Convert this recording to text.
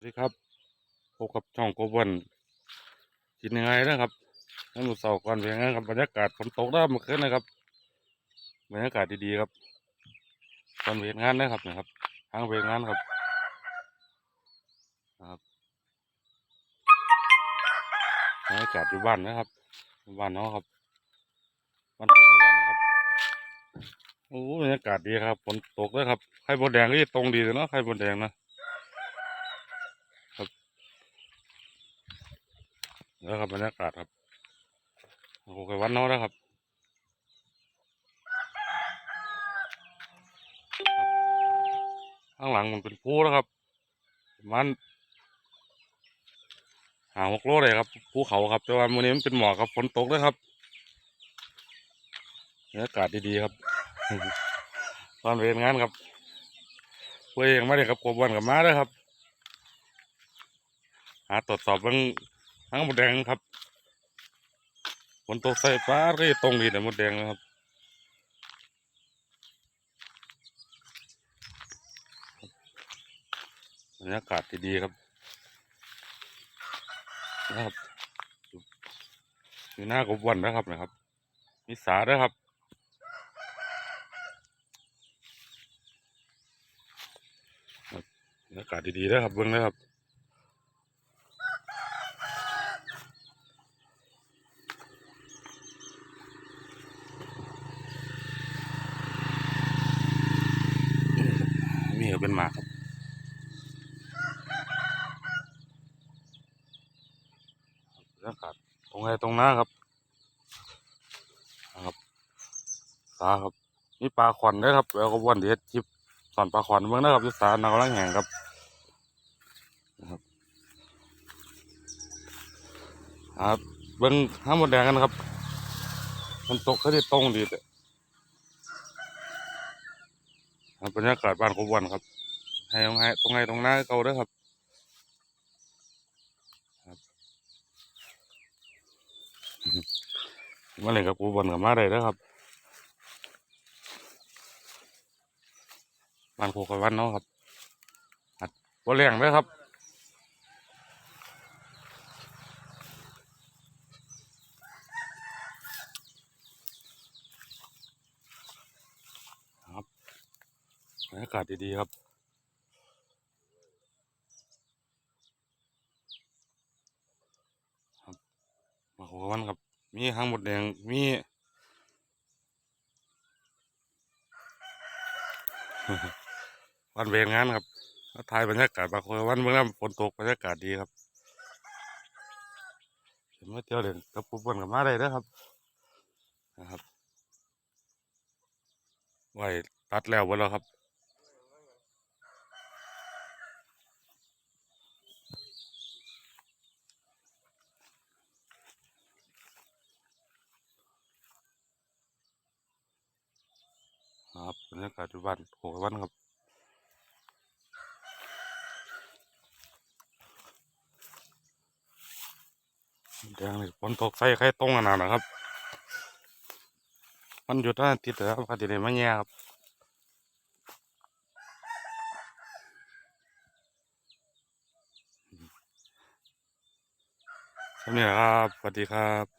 สวัสดีครับพบกับช่องโกบวันกินยังไงนะครับให้หมูเสาก่อนเป็นยังไงครับบรรยากาศฝนตกได้เมื่อคืนนะครับบรรยากาศดีๆครับตอนเวทงานนะครับนะครับทางเวทงานครับนะครับบรรยากาศอยู่บ้านนะครับบ้านเนาะครับบ้านโคกไพวันครับโอ้บรรยากาศดีครับฝนตกเลยครับไข่บดแดงก็จะตรงดีเลยเนาะไข่บดแดงนะ แล้วครับบรรยากาศครับโอ้โหวันน้อแล้วครับข้างหลังมันเป็นภูแล้วครับประมันหาหกโลเลยครับภูเขาครับ แต่ว่ามื้อนี้มันเป็นหมอกครับฝนตกด้วยครับบรรยากาศดีๆครับตอนเวรงานครับเพื่อเองไม่ได้ครับกบวันกับมาเลยครับ หาตรวจสอบเรื่อง ทั้งหมดแดงครับฝนตกใส่ฟ้าก็ตรงดีแต่หมดแดงนะครับบรรยากาศดีๆครับนะครับอยู่หน้ากบวันนะครับนะครับมีสาด้วยครับครับบรรยากาศดีๆนะครับเบื้องนะครับ นี่ก็เป็นหมากครับบรรยากาศตรงไหนตรงหน้าครับนะครับสาครับนี่ปลาขวัญด้ครับแล้วก็วันเดียดจิบสอนปลาขวัญเมืองนะครับยุทธสานากำลังแห่งครับนะครับครับเบิ้งห้ามหมดแดงกันครับ มันตกเขาที่ตรงดีแต่ ครับบรรยากาศบ้านขบวันครับ ให้ตรงไหนตรงไหนตรงหน้าเขาด้วยครับมาเลยครับครบวนกับมาได้แล้วครับบ้านโครบวันเนาะครับอัดบ่แรงเลยครับ บรรยากาศดีๆครับครับ มาโคกบวันครับ มีหางหมดแดง มีวันเวรงานครับถ่ายบรรยากาศบางคนวันเมื่อนั้นฝนตกบรรยากาศดีครับเห็นมาเที่ยวเล่นกับปุ๊บวนกับมาได้เด้อครับ นะครับไว้ตัดแล้วหมดแล้วครับ ครับบรรยากาศอยู่บ้านโขกวันครับแดงเลยฝนตกใส่ไข่ตรงขนาดนะครับ มันหยุดท่าติดแล้วครับติดเลยมาแย่ครับสวัสดีครับสวัสดีครับ